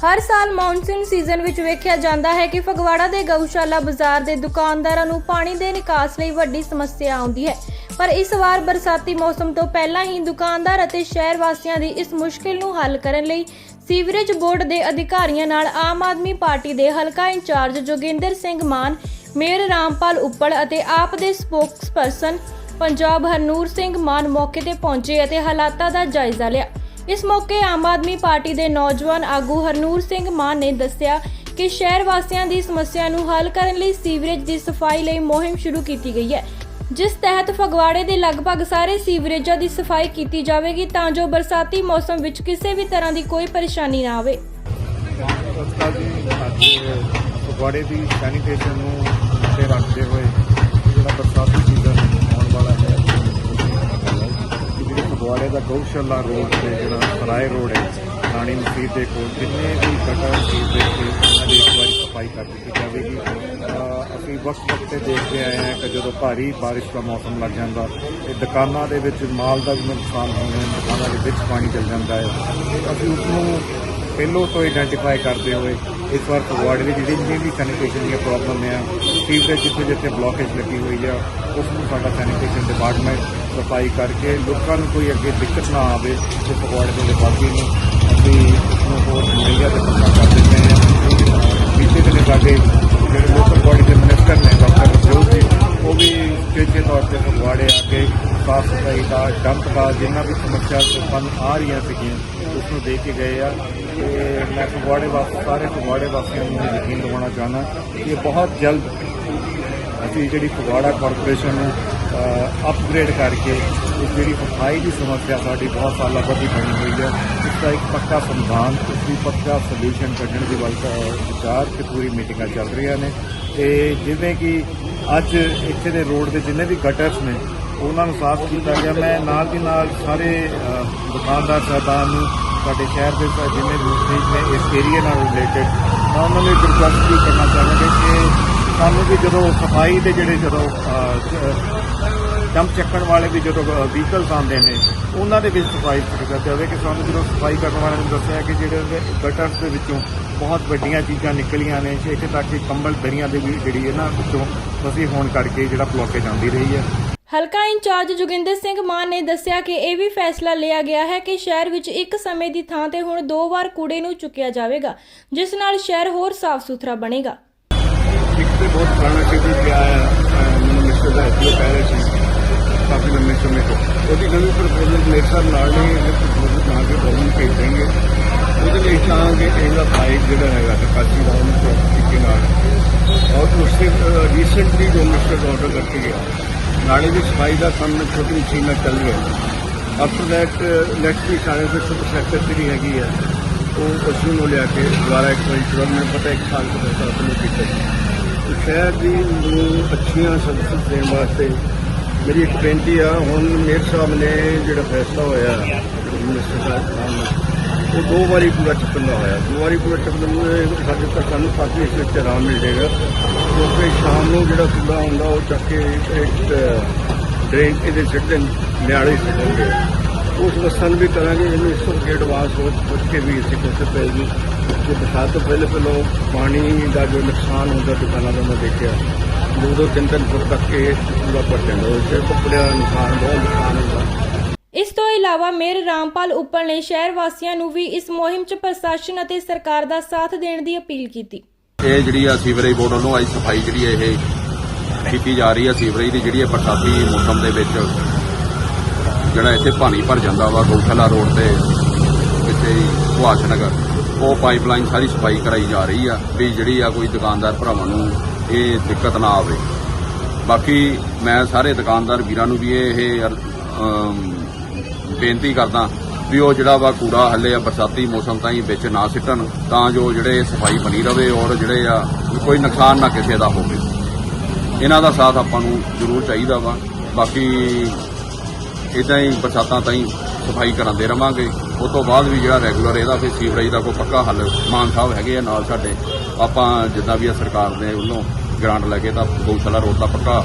ਹਰ ਸਾਲ monsoon season ਵਿੱਚ ਵੇਖਿਆ ਜਾਂਦਾ ਹੈ ਕਿ ਫਗਵਾੜਾ ਦੇ ਗਊਸ਼ਾਲਾ ਬਾਜ਼ਾਰ ਦੇ ਦੁਕਾਨਦਾਰਾਂ ਨੂੰ ਪਾਣੀ ਦੇ ਨਿਕਾਸ ਲਈ ਵੱਡੀ ਸਮੱਸਿਆ ਆਉਂਦੀ ਹੈ। ਪਰ ਇਸ ਵਾਰ ਬਰਸਾਤੀ ਮੌਸਮ ਤੋਂ ਪਹਿਲਾਂ ਹੀ ਦੁਕਾਨਦਾਰ ਅਤੇ ਸ਼ਹਿਰ ਵਾਸੀਆਂ ਦੀ ਇਸ ਮੁਸ਼ਕਿਲ ਨੂੰ ਹੱਲ ਕਰਨ ਲਈ ਸੀਵਰੇਜ ਬੋਰਡ ਦੇ ਅਧਿਕਾਰੀਆਂ ਨਾਲ ਆਮ ਆਦਮੀ ਪਾਰਟੀ ਦੇ ਹਲਕਾ ਇੰਚਾਰਜ ਜੋਗਿੰਦਰ ਸਿੰਘ ਮਾਨ, ਮੇਅਰ ਰਾਮਪਾਲ ਉੱਪਲ ਅਤੇ ਆਪ ਦੇ ਸਪੋਕਸਪਰਸਨ ਪੰਜਾਬ ਹਰਨੂਰ ਸਿੰਘ ਮਾਨ ਮੌਕੇ ਤੇ ਪਹੁੰਚੇ ਅਤੇ ਹਾਲਾਤਾਂ ਦਾ ਜਾਇਜ਼ਾ ਲਿਆ। ਇਸ ਮੌਕੇ ਆਮ ਆਦਮੀ ਪਾਰਟੀ ਦੇ ਨੌਜਵਾਨ ਆਗੂ ਹਰਨੂਰ ਸਿੰਘ ਮਾਨ ਨੇ ਦੱਸਿਆ ਕਿ ਸ਼ਹਿਰ ਵਾਸੀਆਂ ਦੀ ਸਮੱਸਿਆ ਨੂੰ ਹੱਲ ਕਰਨ ਲਈ ਸੀਵਰੇਜ ਦੀ ਸਫ਼ਾਈ ਲਈ ਮੁਹਿੰਮ ਸ਼ੁਰੂ ਕੀਤੀ ਗਈ ਹੈ। ਜਿਸ ਤਹਿਤ ਫਗਵਾੜੇ ਦੇ ਲਗਭਗ ਸਾਰੇ ਸੀਵਰੇਜਾਂ ਦੀ ਸਫ਼ਾਈ ਕੀਤੀ ਜਾਵੇਗੀ ਤਾਂ ਜੋ ਬਰਸਾਤੀ ਮੌਸਮ ਵਿੱਚ ਕਿਸੇ ਵੀ ਤਰ੍ਹਾਂ ਦੀ ਕੋਈ ਪਰੇਸ਼ਾਨੀ ਨਾ ਆਵੇ। ਫਗਵਾੜੇ ਦੀ ਸੈਨੀਟੇਸ਼ਨ ਨੂੰ ਤੇ ਰੱਖਦੇ ਹੋਏ ਜਿਹੜਾ ਬਰਸਾਤੀ ਸੀਜ਼ਨ ਆਉਣ ਵਾਲਾ ਹੈ ਕਿ ਜਿਹੜੇ ਫਗਵਾੜੇ ਦਾ ਗਊਸ਼ਾਲਾ ਰੋਡ ਤੇ ਜਿਹੜਾ ਸਰਾਏ ਰੋਡ ਹੈ, ਰਾਣੀ ਮਸੀਤ ਦੇ ਕੋਲ, ਜਿੰਨੇ ਵੀ ਗਟਰ ਸੀਵਰੇਜ ਦੇ ਉਹਨਾਂ ਦੀ ਇੱਕ ਵਾਰੀ ਸਫ਼ਾਈ ਕਰ ਦਿੱਤੀ ਜਾਵੇਗੀ। ਅਸੀਂ ਵਕਤ ਵਕਤ ਤੇ ਦੇਖਦੇ ਆਏ ਹਾਂ ਕਿ ਜਦੋਂ ਭਾਰੀ ਬਾਰਿਸ਼ ਦਾ ਮੌਸਮ ਲੱਗ ਜਾਂਦਾ ਇਹ ਦੁਕਾਨਾਂ ਦੇ ਵਿੱਚ ਮਾਲ ਦਾ ਵੀ ਨੁਕਸਾਨ ਹੋਣਾ ਦੁਕਾਨਾਂ ਦੇ ਵਿੱਚ ਪਾਣੀ ਚਲ ਜਾਂਦਾ ਹੈ। ਅਸੀਂ ਉਸ ਨੂੰ ਪਹਿਲੋਂ ਤੋਂ ਆਈਡੈਂਟੀਫਾਈ ਕਰਦੇ ਹੋਏ ਇਸ ਵਾਰ ਫਗਵਾੜੇ ਦੀ ਜਿਹੜੀ ਵੀ ਸੈਨੀਟੇਸ਼ਨ ਦੀਆਂ ਪ੍ਰੋਬਲਮ ਹੈ ਸੀਵਰੇਜ ਜਿੱਥੇ ਜਿੱਥੇ ਬਲੌਕੇਜ ਲੱਗੀ ਹੋਈ ਆ, ਉਸ ਨੂੰ ਸਾਡਾ ਸੈਨੀਟੇਸ਼ਨ ਡਿਪਾਰਟਮੈਂਟ ਸਫ਼ਾਈ ਕਰਕੇ ਲੋਕਾਂ ਨੂੰ ਕੋਈ ਅੱਗੇ ਦਿੱਕਤ ਨਾ ਆਵੇ ਤੇ ਫਗਵਾੜੇ ਦੇ ਵਾਸੀ ਨੂੰ, ਅਸੀਂ ਇਸ ਨੂੰ ਹੋਰ ਮੁਹੱਈਆ ਤੇ ਪੱਕਾ ਕਰ ਦਿੰਦੇ ਹਾਂ। ਬੀਤੇ ਦਿਨ ਸਾਡੇ ਜਿਹੜੇ ਲੋਕਲ ਬਾਡੀ ਦੇ ਮਿਨਿਸਟਰ ਨੇ ਡਾਕਟਰ ਰਜੋਤ ਜੀ ਉਹ ਵੀ ਸਟੇਜੇ ਤੌਰ ਤੇ ਫਗਵਾੜੇ ਆ ਕੇ ਸਾਫ਼ ਸਫ਼ਾਈ ਦਾ ਡੰਪ ਦਾ, ਜਿੰਨਾ ਵੀ ਸਮੱਸਿਆ ਸਾਨੂੰ ਆ ਰਹੀਆਂ ਸੀਗੀਆਂ, ਉਸ ਨੂੰ ਦੇਖ ਕੇ ਗਏ ਆ। ਤੇ ਮੈਂ ਫਗਵਾੜੇ ਵਾਸਤੇ ਸਾਰੇ ਫਗਵਾੜੇ ਵਾਸੀਆਂ ਨੂੰ ਯਕੀਨ ਦਿਵਾਉਣਾ ਚਾਹੁੰਦਾ ਕਿ ਬਹੁਤ ਜਲਦ ਅਸੀਂ ਜਿਹੜੀ ਫਗਵਾੜਾ ਕਾਰਪੋਰੇਸ਼ਨ ਨੂੰ ਅਪਗ੍ਰੇਡ ਕਰਕੇ ਇਸ ਜਿਹੜੀ ਸਫ਼ਾਈ ਦੀ ਸਮੱਸਿਆ ਸਾਡੀ ਬਹੁਤ ਸਾਲਾਂ ਤੋਂ ਦੀ ਬਣੀ ਹੋਈ ਹੈ, ਇਸ ਦਾ ਇੱਕ ਪੱਕਾ ਸੰਵਿਧਾਨ, ਇਸ ਦੀ ਪੱਕਾ ਸੋਲੂਸ਼ਨ ਕੱਢਣ ਦੀ ਵੱਲ ਵਿਚਾਰ ਤੇ ਪੂਰੀ ਮੀਟਿੰਗਾਂ ਚੱਲ ਰਹੀਆਂ ਨੇ। ਤੇ ਜਿਵੇਂ ਕਿ ਅੱਜ ਇੱਥੇ ਦੇ ਰੋਡ ਦੇ ਜਿੰਨੇ ਵੀ ਗਟਰਸ ਨੇ, ਉਹਨਾਂ ਨੂੰ ਸਾਫ਼ ਕੀਤਾ ਗਿਆ। ਮੈਂ ਨਾਲ ਦੀ ਨਾਲ ਸਾਰੇ ਦੁਕਾਨਦਾਰ ਸਾਹਿਬਾਨ ਨੂੰ, ਸਾਡੇ ਸ਼ਹਿਰ ਦੇ ਸ- ਜਿੰਨੇ ਵੀ ਨੇ ਇਸ ਏਰੀਆ ਨਾਲ ਰਿਲੇਟਡ ਮੈਂ ਉਹਨਾਂ ਨੂੰ ਇੱਕ ਰਿਕੁਐਸਟ ਵੀ ਕਰਨਾ ਚਾਹਾਂਗੇ ਕਿ ਸਾਨੂੰ ਵੀ ਜਦੋਂ ਸਫ਼ਾਈ ਦੇ ਜਿਹੜੇ ਜਦੋਂ ਡੰਪ ਚੱਕਣ ਵਾਲੇ ਵੀ ਜਦੋਂ ਵਹੀਕਲਸ ਆਉਂਦੇ ਨੇ, ਉਹਨਾਂ ਦੇ ਵਿੱਚ ਸਫ਼ਾਈ ਕਰਦਾ ਜਾਵੇ ਕਿ ਸਾਨੂੰ ਜਦੋਂ ਸਫ਼ਾਈ ਕਰਨ ਵਾਲਿਆਂ ਨੇ ਦੱਸਿਆ ਕਿ ਜਿਹੜੇ ਗਟਰਸ ਦੇ ਵਿੱਚੋਂ ਬਹੁਤ ਵੱਡੀਆਂ ਚੀਜ਼ਾਂ ਨਿਕਲੀਆਂ ਨੇ ਇੱਥੇ ਤੱਕ ਕਿ ਕੰਬਲ ਦਰੀਆਂ ਦੇ ਵੀ ਜਿਹੜੀ ਹੈ ਨਾ ਵਿੱਚੋਂ ਫਸੀ ਹੋਣ ਕਰਕੇ ਜਿਹੜਾ ਬਲੋਕੇਜ ਆਉਂਦੀ ਰਹੀ ਹੈ। ਹਲਕਾ ਇੰਚਾਰਜ ਜੋਗਿੰਦਰ ਸਿੰਘ ਮਾਨ ਨੇ ਦੱਸਿਆ ਕਿ ਇਹ ਵੀ ਫੈਸਲਾ ਲਿਆ ਗਿਆ ਹੈ ਕਿ ਸ਼ਹਿਰ ਵਿੱਚ ਇੱਕ ਸਮੇਂ ਦੀ ਥਾਂ ਤੇ ਹੁਣ ਦੋ ਵਾਰ ਕੂੜੇ ਨੂੰ ਚੁੱਕਿਆ ਜਾਵੇਗਾ, ਜਿਸ ਨਾਲ ਸ਼ਹਿਰ ਹੋਰ ਸਾਫ਼ ਸੁਥਰਾ ਬਣੇਗਾ। ਇੱਕ ਤੇ ਬਹੁਤ ਪੁਰਾਣਾ ਚੀਜ਼ ਪਿਆ ਹੈ ਅਹ ਮੈਨੂੰ ਮਿਸਟਰ ਦਾ ਐਸਓ ਕਹਿ ਰਹੇ ਸੀ ਕਾਫੀ ਲੰਮੇ ਸਮੇਂ ਤੋਂ ਉਹਦੀ ਨਵੀਂ ਪ੍ਰਪੋਜ਼ਲ ਮੇਰੇ ਸਾਹਿਬ ਨਾਲ ਨੇ ਇਹ ਪ੍ਰਪੋਜ਼ਲ ਬਣਾ ਕੇ ਗਵਰਨਮੈਂਟ ਭੇਜ ਦੇਣਗੇ ਉਹਦੇ ਲਈ ਚਾਹਾਂਗੇ ਕਿ ਇਹਦਾ ਪਾਈਪ ਜਿਹੜਾ ਹੈਗਾ ਟਕਾਸੀ ਦਾ ਉਹਨੂੰ ਤਰੀਕੇ ਨਾਲ ਔਰ ਉਸੇ ਰੀਸੈਂਟਲੀ ਜੋ ਮਿਸਟਰ ਆਰਡਰ ਕਰਕੇ ਗਿਆ ਨਾਲੇ ਦੀ ਸਫ਼ਾਈ ਦਾ ਕੰਮ ਛੋਟੀ ਮਸ਼ੀਨ ਨਾਲ ਚੱਲ ਰਿਹਾ ਆਫਟਰ ਦੈਟ ਨੈਕਸਟ ਵੀਕ ਸਾਰੇ ਦੇ ਸੁਪਰ ਸੈਕਟਰ ਜਿਹੜੀ ਹੈਗੀ ਹੈ ਉਹ ਅਸੀਂ ਨੂੰ ਲਿਆ ਕੇ ਦੁਬਾਰਾ ਇੱਕ ਵਾਰੀ ਤੁਰੰਤ ਮੈਨੂੰ ਪਤਾ ਇੱਕ ਸਾਲ ਤੋਂ ਪਹਿਲਾਂ ਆਪਣੇ ਕੀਤਾ ਸੀ ਤੇ ਸ਼ਹਿਰ ਦੀ ਨੂੰ ਅੱਛੀਆਂ ਸਰਵਿਸ ਦੇਣ ਵਾਸਤੇ ਮੇਰੀ ਇੱਕ ਬੇਨਤੀ ਆ, ਹੁਣ ਮੇਅਰ ਸਾਹਿਬ ਨੇ ਜਿਹੜਾ ਫੈਸਲਾ ਹੋਇਆ ਮਿਨਿਸਟਰ ਸਾਹਿਬ ਨਾਲ, ਉਹ ਦੋ ਵਾਰੀ ਪੂਰਾ ਚੱਕਣ ਦਾ ਹੋਇਆ। ਦੋ ਵਾਰੀ ਪੂਰਾ ਚੱਕਣ ਨੂੰ ਸਾਡੇ ਤੱਕ ਸਾਨੂੰ ਕਾਫੀ ਇਸ ਵਿੱਚ ਆਰਾਮ ਮਿਲ ਜਾਏਗਾ ਕਿਉਂਕਿ ਸ਼ਾਮ ਨੂੰ ਜਿਹੜਾ ਕੂੜਾ ਹੁੰਦਾ, ਉਹ ਚੱਕ ਕੇ ਇੱਕ ਡਰੇਨ ਇਹਦੇ ਸਿੱਟਣ ਨਿਆੜੇ ਸਿੱਟਣਗੇ। ਉਸ ਵਸਨ ਵੀ ਕਰਾਂਗੇ, ਇਹਨੂੰ ਇਸ ਤੋਂ ਅੱਗੇ ਐਡਵਾਂਸ ਹੋ ਸੋਚ ਕੇ ਵੀ ਅਸੀਂ ਕੋਸ਼ਿਸ਼ ਪਏਗੀ ਕਿ ਬਰਸਾਤ ਤੋਂ ਪਹਿਲੇ ਪਹਿਲਾਂ ਪਾਣੀ ਦਾ ਜੋ ਨੁਕਸਾਨ ਹੁੰਦਾ ਦੁਕਾਨਾਂ ਦਾ ਮੈਂ ਦੇਖਿਆ। ਦੋ ਦੋ ਤਿੰਨ ਤਿੰਨ ਫੁੱਟ ਤੱਕ ਇਹ ਪੂਰਾ ਭਰ ਜਾਂਦਾ ਉਸ ਤੇ ਕੱਪੜਿਆਂ ਦਾ ਨੁਕਸਾਨ ਬਹੁਤ ਨੁਕਸਾਨ ਹੁੰਦਾ। ਇਸ ਤੋਂ ਇਲਾਵਾ ਮੇਅਰ ਰਾਮਪਾਲ ਉੱਪਲ ਨੇ ਸ਼ਹਿਰ ਵਾਸੀਆਂ ਨੂੰ ਵੀ ਇਸ ਮੁਹਿੰਮ 'ਚ ਪ੍ਰਸ਼ਾਸਨ ਅਤੇ ਸਰਕਾਰ ਦਾ ਸਾਥ ਦੇਣ ਦੀ ਅਪੀਲ ਕੀਤੀ। ਇਹ ਜਿਹੜੀ ਆ ਸੀਵਰੇਜ ਬੋਰਡ ਵੱਲੋਂ ਅੱਜ ਸਫ਼ਾਈ ਜਿਹੜੀ ਇਹ ਕੀਤੀ ਜਾ ਰਹੀ ਆ। ਸੀਵਰੇਜ ਦੀ ਜਿਹੜੀ ਇਹ ਬਰਸਾਤੀ ਮੌਸਮ ਦੇ ਵਿੱਚ ਜਿਹੜਾ ਇੱਥੇ ਪਾਣੀ ਭਰ ਜਾਂਦਾ ਵਾ ਗਊਸ਼ਾਲਾ ਰੋਡ ਤੇ ਇੱਥੇ ਸੁਭਾਸ਼ ਨਗਰ। ਉਹ ਪਾਈਪਲਾਈਨ ਸਾਰੀ ਸਫ਼ਾਈ ਕਰਾਈ ਜਾ ਰਹੀ ਆ ਵੀ ਜਿਹੜੀ ਆ ਕੋਈ ਦੁਕਾਨਦਾਰ ਭਰਾਵਾਂ ਨੂੰ ਇਹ ਦਿੱਕਤ ਨਾ ਆਵੇ। ਬਾਕੀ ਮੈਂ ਸਾਰੇ ਦੁਕਾਨਦਾਰ ਵੀਰਾਂ ਨੂੰ ਵੀ ਇਹ ਬੇਨਤੀ ਕਰਦਾ ਵੀ ਉਹ ਜਿਹੜਾ ਵਾ ਕੂੜਾ ਹੱਲੇ ਆ ਬਰਸਾਤੀ ਮੌਸਮ ਤਾਈਂ ਵਿੱਚ ਨਾ ਸਿੱਟਣ, ਤਾਂ ਜੋ ਜਿਹੜੇ ਸਫ਼ਾਈ ਬਣੀ ਰਵੇ ਔਰ ਜਿਹੜੇ ਆ ਕੋਈ ਨੁਕਸਾਨ ਨਾ ਕਿਸੇ ਦਾ ਹੋਵੇ। ਇਹਨਾਂ ਦਾ ਸਾਥ ਆਪਾਂ ਨੂੰ ਜ਼ਰੂਰ ਚਾਹੀਦਾ ਵਾ। ਬਾਕੀ ਇਦਾਂ ਹੀ ਬਰਸਾਤਾਂ ਤਾਈਂ ਸਫ਼ਾਈ ਕਰਾਉਂਦੇ ਰਵਾਂਗੇ। ਉਸ ਤੋਂ ਬਾਅਦ ਵੀ ਜਿਹੜਾ ਰੈਗੂਲਰ ਇਹਦਾ ਫਿਰ ਸੀਵਰੇਜ ਦਾ ਕੋਈ ਪੱਕਾ ਹੱਲ ਮਾਨ ਸਾਹਿਬ ਹੈਗੇ ਆ ਨਾਲ ਸਾਡੇ। ਆਪਾਂ ਜਿੱਦਾਂ ਵੀ ਆ ਸਰਕਾਰ ਦੇ ਵੱਲੋਂ ਗ੍ਰਾਂਟ ਲੈ ਕੇ ਤਾਂ ਗਊਸ਼ਾਲਾ ਰੋਡ ਦਾ ਪੱਕਾ